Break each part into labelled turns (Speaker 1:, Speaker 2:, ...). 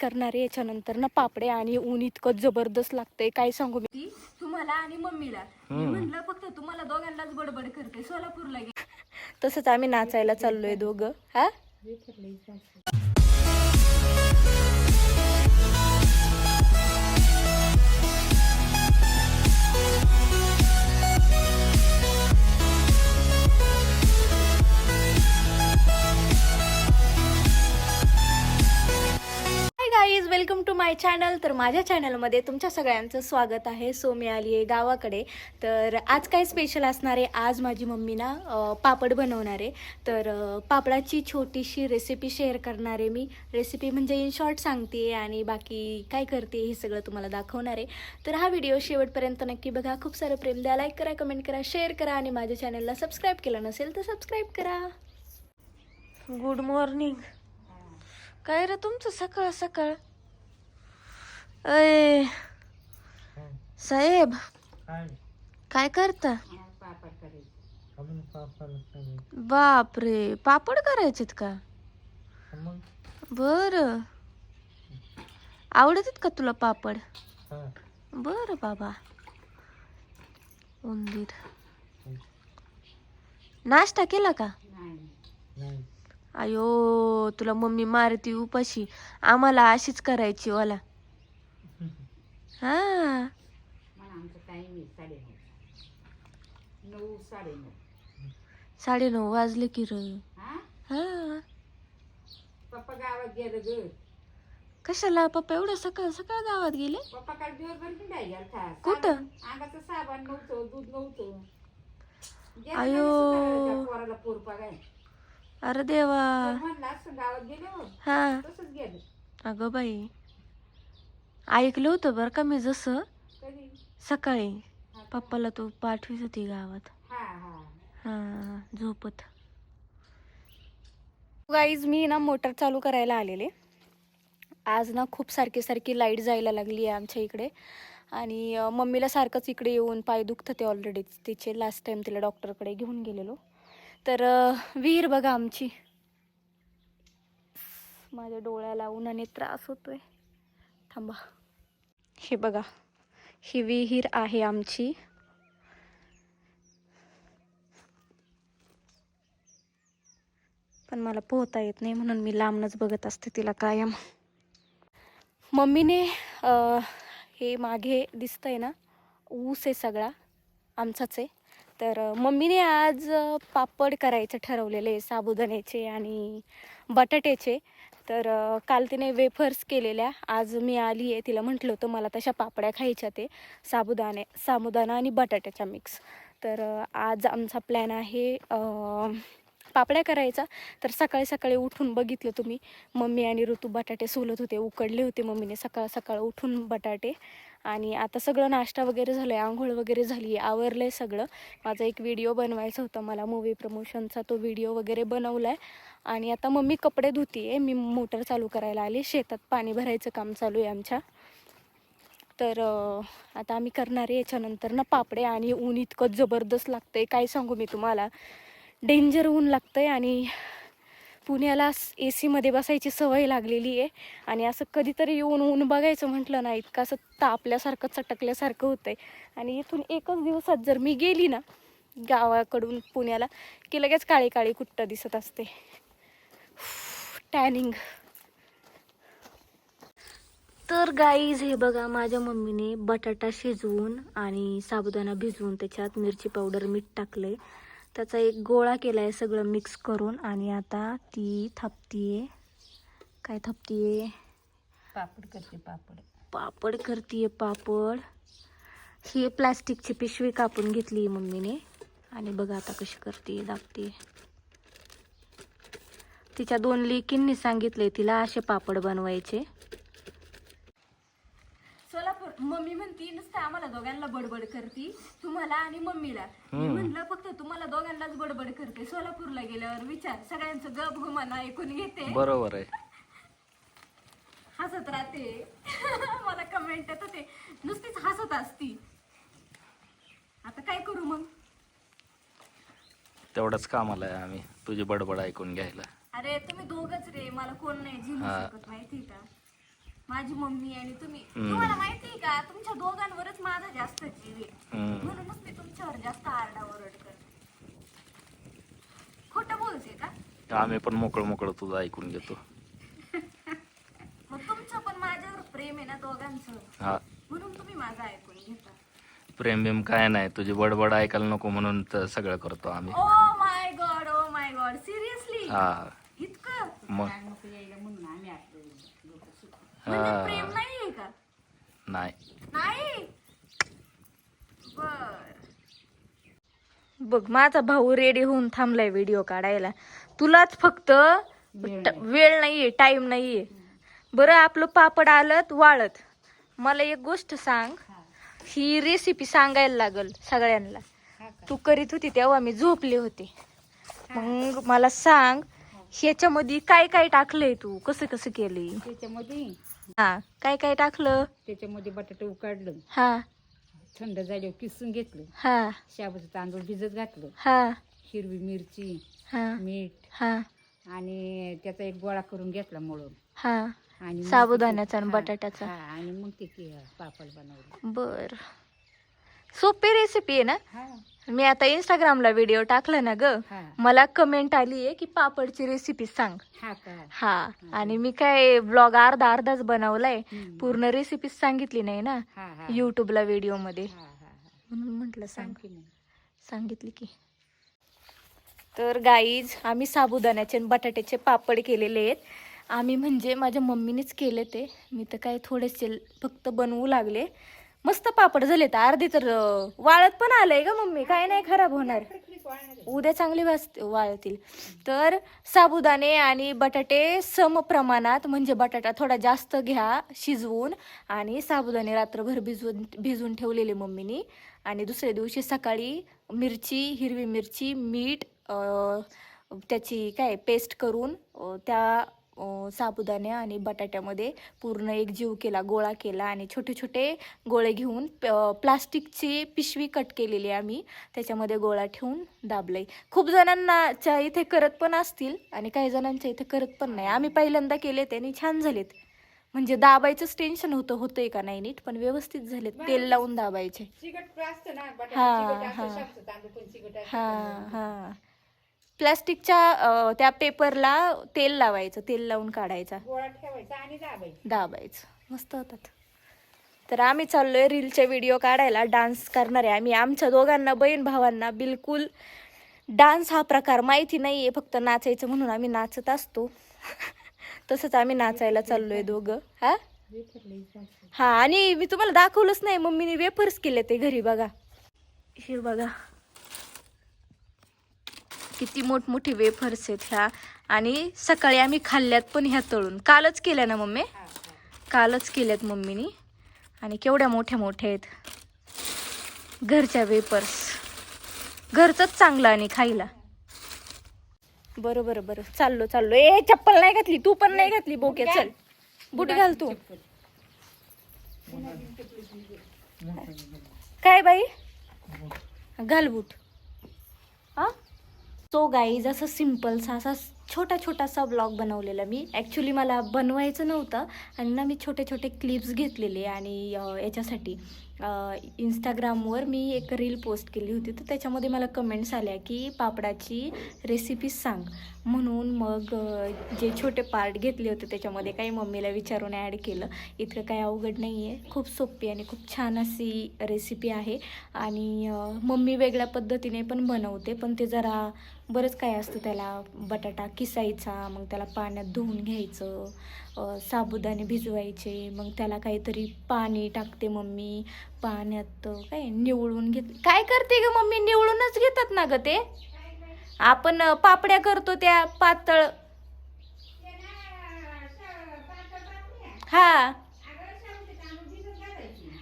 Speaker 1: करणारे याच्यानंतर ना पापडे आणि ऊन इतकं जबरदस्त लागतंय काय सांगू मी? तुम्हाला आणि मम्मीला. मी म्हणलं फक्त तुम्हाला दोघांनाच बडबड करते सोलापूरला गे तसंच आम्ही नाचायला चाललोय दोघं. हा? माय चॅनल तर माझ्या चॅनलमध्ये तुमच्या सगळ्यांचं स्वागत आहे. सो मी आली आहे गावाकडे. तर आज काय स्पेशल असणार आहे? आज माझी मम्मी ना पापड बनवणार आहे. तर पापडाची छोटीशी रेसिपी शेअर करणार आहे मी. रेसिपी म्हणजे इन शॉर्ट सांगते आणि बाकी काय करते हे सगळं तुम्हाला दाखवणार आहे. तर हा व्हिडिओ शेवटपर्यंत नक्की बघा. खूप सारं प्रेम द्या. लाईक करा कमेंट करा शेअर करा आणि माझ्या चॅनलला सबस्क्राईब केलं नसेल तर सबस्क्राईब करा. गुड मॉर्निंग काय रे तुमचं सकाळ सकाळ अय. साहेब काय? करता?
Speaker 2: अजून पापड करायचे.
Speaker 1: बापरे पापड करायचेत का? बर. आवडतात का तुला पापड. बर बाबा. उंदीर. नाश्ता केला का? अयो तुला मम्मी मारती उपाशी. आम्हाला अशीच करायची वाला हा. साडेनऊ वाजले की र हा?
Speaker 3: पप्पा गावात गेलं ग.
Speaker 1: कशाला? पप्पा एवढं सकाळ सकाळ गावात गेले?
Speaker 3: पप्पा काल दिवसभर हिंडाय गेलता
Speaker 1: कुठं?
Speaker 3: साबण- अंगाचं साबण नव्हतं दूध नव्हतं. गेला
Speaker 1: अयो.
Speaker 3: माणूस त्या पोराला पोर बघाय
Speaker 1: अरे देवा.
Speaker 3: म्हणलं असं गावात गेले हो
Speaker 1: हा.
Speaker 3: तसंच गेलं.
Speaker 1: अगं बाई. ऐकलं होतं बरं का मी जसं? सकाळी. पप्पाला तू पाठवीत होती गावात.
Speaker 3: हा हा.
Speaker 1: हा झोपत. गाईज मी ना मोटर चालू करायला आलेले. आज ना खूप सारखी सारखी लाइट जायला लागली आहे आमच्या इकडे. आणि मम्मीला सारखंच इकडे येऊन पाय दुखतं ते ऑलरेडीच तिचे लास्ट टाइम तिला डॉक्टरकडे घेऊन गेलेलो. तर विहीर बघा आमची. माझ्या डोळ्याला उन्हाने त्रास होतोय. थांबा. हे बघा ही विहीर आहे आमची. पण मला पोहता येत नाही म्हणून मी लांबनच बघत असते तिला कायम. मम्मीने हे मागे दिसतंय ना? ऊस आहे सगळा आमचाच आहे. तर मम्मीने आज पापड करायचं ठरवलेले साबुदाण्याचे आणि बटाट्याचे. तर काल तिने वेफर्स केलेल्या आज मी आली आहे तिला म्हटलं होतं मला तशा पापड्या खायच्या ते साबुदाणे साबुदाणा आणि बटाट्याच्या मिक्स तर आज आमचा प्लॅन आहे पापड्या करायचा. तर सकाळी सकाळी उठून बघितलं तुम्ही. मम्मी आणि ऋतू बटाटे सोलत होते उकडले होते मम्मीने सकाळ सकाळ उठून बटाटे. आणि आता सगळं नाश्ता वगैरे झालं आहे आंघोळ वगैरे झाली आहे आवरलं आहे सगळं. माझा एक व्हिडिओ बनवायचा होता मला मूवी प्रमोशनचा तो व्हिडिओ वगैरे बनवला आहे आणि आता मम्मी कपडे धुती आहे मी मोटर चालू करायला आली. शेतात पाणी भरायचं काम चालू आहे आमच्या. तर आता आम्ही करणार आहे. याच्यानंतर ना पापडे आणि ऊन इतकं जबरदस्त लागतंय. काय सांगू मी तुम्हाला? डेंजर ऊन लागतं आहे आणि पुण्याला ए सीमध्ये बसायची सवय लागलेली आहे. आणि असं कधीतरी येऊन ऊन बघायचं म्हटलं ना इतकं असं तापल्यासारखं चटकल्यासारखं होतं आहे आणि इथून एकच दिवसात जर मी गेली ना गावाकडून पुण्याला की लगेच काळी काळी कुट्ट दिसत असते. टॅनिंग. तर गाईज हे बघा माझ्या मम्मीने बटाटा शिजवून आणि साबुदाणा भिजवून त्याच्यात मिरची पावडर मीठ टाकलं आहे त्याचा एक गोळा केलाय सगळं मिक्स करून आणि आता ती थापतीये. काय थापतीये?
Speaker 3: पापड करते पापड.
Speaker 1: पापड करतीये पापड. ही प्लास्टिकची पिशवी कापून घेतली मम्मीने. आणि बघा आता कशी करते दाबते तिच्या दोन लेकींनी सांगितले तिला असे पापड बनवायचे. मम्मी म्हणती नुसतं आम्हाला दोघांना बडबड करती तुम्हाला आणि मम्मीला. मी म्हणलं फक्त तुम्हाला दोघांनाच बडबड करते. सोलापूरला गेल्यावर विचार सगळ्यांचं गप गुमान ऐकून घेते.
Speaker 2: बरोबर आहे.
Speaker 1: हसत राहते. मला कमेंट येत होते. नुसतीच हसत असती. आता काय करू मग?
Speaker 2: तेवढंच कामाला आहे आम्ही. तुझी बडबड ऐकून घ्यायला.
Speaker 1: अरे तुम्ही दोघच रे. मला कोण नाही
Speaker 2: हा.
Speaker 1: शकत माहिती का? माझी मम्मी आणि तुम्ही. तुम्हाला माहिती आहे का? तुमच्या दोघांवरच माझा जास्त जीव आहे. म्हणूनच मी तुमच्यावर जास्त आरडाओरड करते. खोटं बोलते का?
Speaker 2: आम्ही पण मोकळं मोकळं तुझं ऐकून घेतो.
Speaker 1: मग तुमचं पण माझ्यावर प्रेम आहे ना दोघांचं? म्हणून तुम्ही माझं ऐकून घेता.
Speaker 2: प्रेम बिम काय नाही. तुझी बडबड ऐकायला नको म्हणून सगळं करतो आम्ही.
Speaker 1: ओ my god oh my god seriously
Speaker 2: हा.
Speaker 1: इतकं?
Speaker 2: मग
Speaker 3: काय नको यायला म्हणून आम्ही आपलं डोकं
Speaker 1: म्हणजे
Speaker 2: हा.
Speaker 1: प्रेम नाहीये का?
Speaker 2: नाही.
Speaker 1: नाही? बर. बघ माझा भाऊ रेडी होऊन थांबलाय व्हिडिओ काढायला. तुलाच फक्त
Speaker 3: वेळ
Speaker 1: ट- वेळ नाहीये टाइम नाहीये. बरं आपलं पापड आलत वाळत. मला एक गोष्ट सांग.
Speaker 3: हा.
Speaker 1: रेसिपी सांगायला लागल सगळ्यांना? तू करीत होती तेव्हा मी झोपले होते. मग मला सांग ह्याच्यामध्ये काय काय टाकलंय तू? कसं कसं केलंय?
Speaker 3: त्याच्यामध्ये?
Speaker 1: हा काय काय टाकलं?
Speaker 3: त्याच्यामध्ये बटाटे उकाडलं.
Speaker 1: हा.
Speaker 3: थंड झाल्यावर किसून घेतलं.
Speaker 1: हा.
Speaker 3: शाबूचं तांदूळ भिजत घातलं.
Speaker 1: हा.
Speaker 3: हिरवी मिरची
Speaker 1: हा.
Speaker 3: मीठ.
Speaker 1: हा.
Speaker 3: आणि त्याचा एक गोळा करून घेतला मळून.
Speaker 1: हा.
Speaker 3: आणि मग
Speaker 1: साबुदाण्याचा आणि
Speaker 3: हा,
Speaker 1: बटाट्याचा.
Speaker 3: हा, आणि मग ते के- पापड बनवले.
Speaker 1: बर. सोपी रेसिपी आहे ना?
Speaker 3: हा.
Speaker 1: मी आता इंस्टाग्रामला व्हिडिओ टाकला ना ग.
Speaker 3: हा.
Speaker 1: मला कमेंट आली आहे की पापडची रेसिपी सांग.
Speaker 3: हा का?
Speaker 1: हा. आणि मी काय ब्लॉग अर्धा अर्धाच बनवलाय.
Speaker 3: हम्म.
Speaker 1: पूर्ण रेसिपी सांगितली नाही ना?
Speaker 3: हा हा.
Speaker 1: युट्यूबला व्हिडिओमध्ये.
Speaker 3: हा हा हा.
Speaker 1: म्हणून म्हटलं सांग. सांगितली की. तर गाईज आम्ही साबुदाण्याचे आणि बटाट्याचे पापड केलेले आहेत. आम्ही म्हणजे माझ्या मम्मीनेच केले ते. मी तर काय थोडेसे फक्त बनवू लागले. मस्त पापड झाले तर अर्धे तर वाळत पण आलंय का मम्मी. काय नाही खराब होणार. उद्या चांगले वाच वाळतील. तर साबुदाणे आणि बटाटे सम प्रमाणात म्हणजे बटाटा थोडा जास्त घ्या शिजवून. आणि साबुदाणे रात्रभर भिजवून भिजवून ठेवलेले मम्मीनी. आणि दुसऱ्या दिवशी सकाळी मिरची हिरवी मिरची मीठ त्याची काय पेस्ट करून त्या साबुदाणे आणि बटाट्यामध्ये पूर्ण एक जीव केला गोळा केला आणि छोटे छोटे गोळे घेऊन प- प्लास्टिकची पिशवी कट केलेली आम्ही. त्याच्यामध्ये गोळा ठेवून दाबलंय. खूप जणांनाच्या इथे करत पण असतील आणि काही जणांच्या इथे करत पण नाही. आम्ही पहिल्यांदा केले ते आणि छान झालेत. म्हणजे दाबायचंच टेन्शन होतं होतंय का नाही नीट पण व्यवस्थित झालेत. तेल लावून दाबायचे. हा, हा. हा हा. प्लास्टिकच्या त्या पेपरला तेल लावायचं तेल लावून काढायचा.
Speaker 3: गोळा ठेवायचा आणि दाबायचं.
Speaker 1: दाबायचं. मस्त होतात. तर आम्ही चाललोय रीलचे व्हिडिओ काढायला डान्स करणार आहे आम्ही. आमच्या दोघांना बहीण भावांना बिलकुल डान्स हा प्रकार माहिती नाही आहे फक्त नाचायचं म्हणून आम्ही नाचत असतो. तसंच आम्ही नाचायला चाललोय दोघं. हा? हा आणि मी तुम्हाला दाखवलंच नाही मम्मीने वेफर्स केले ते घरी बघा. हे बघा. किती मोठमोठे वेफर्स आहेत ह्या. आणि सकाळी आम्ही खाल्ल्यात पण ह्या तळून. कालच केल्या ना मम्मी? कालच केल्यात मम्मीनी. आणि केवढ्या मोठ्या मोठ्या आहेत. घरच्या वेपर्स घरचंच चांगलं आणि खायला. बरं बरं बरं चाललो चाललो. ए चप्पल नाही घातली. तू पण नाही घातली बोके. चल. बुट घाल तू. काय बाई? घाल बूट. सो गाईज असं सिम्पलसा असा छोटा छोटासा ब्लॉग बनवलेला मी. ॲक्च्युली मला बनवायचं नव्हतं आणि ना मी छोटे छोटे क्लिप्स घेतलेले आणि याच्यासाठी इंस्टाग्रामवर मी एक रील पोस्ट केली होती. तर त्याच्यामध्ये मला कमेंट्स आल्या की पापडाची रेसिपी सांग. म्हणून मग जे छोटे पार्ट घेतले होते त्याच्यामध्ये काही मम्मीला विचारून ॲड केलं. इतकं काही अवघड नाही आहे खूप सोपी आणि खूप छान अशी रेसिपी आहे. आणि मम्मी वेगळ्या पद्धतीने पण बनवते पण ते जरा बरंच काय असतं त्याला. बटाटा किसायचा मग त्याला पाण्यात धुवून घ्यायचं साबुदाणे भिजवायचे मग त्याला काहीतरी पाणी टाकते मम्मी. पाण्यात काय निवळून घेत काय करते ग मम्मी? निवळूनच घेतात ना ग ते? आपण पापड्या करतो त्या पातळ. हा.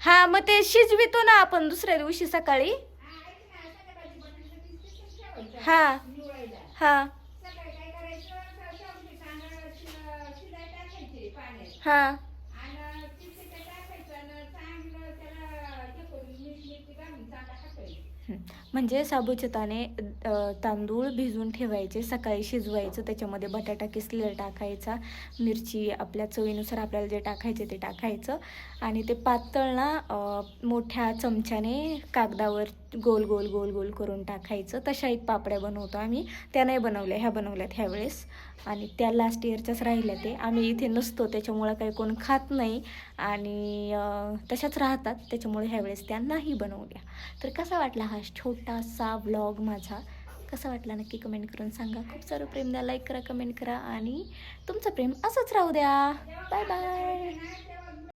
Speaker 1: हा मग ते शिजवितो ना आपण दुसऱ्या दिवशी सकाळी. हा. हा. हा. हं. म्हणजे साबुचे दाणे अ, तांदूळ भिजवून ठेवायचे सकाळी शिजवायचं त्याच्यामध्ये बटाटा किसलेला टाकायचा मिरची आपल्या चवीनुसार आपल्याला जे टाकायचे ते टाकायचं. आणि ते पातळ ना मोठ्या चमच्याने कागदावर गोल गोल गोल गोल करून टाकायचं. तशा एक पापड्या बनवतो आम्ही. त्या नाही बनवल्या ह्या बनवल्यात ह्यावेळेस. आणि त्या लास्ट इयरच्याच राहिल्या ते. आम्ही इथे नसतो त्याच्यामुळं काही कोण खात नाही. आणि तशाच राहतात. त्याच्यामुळे ह्यावेळेस त्या नाही बनवल्या. तर कसा वाटला हा छोटासा व्लॉग माझा? कसा वाटला नक्की कमेंट करून सांगा. खूप सारं प्रेम द्या. लाईक करा कमेंट करा. आणि तुमचं प्रेम असंच राहू द्या. Bye bye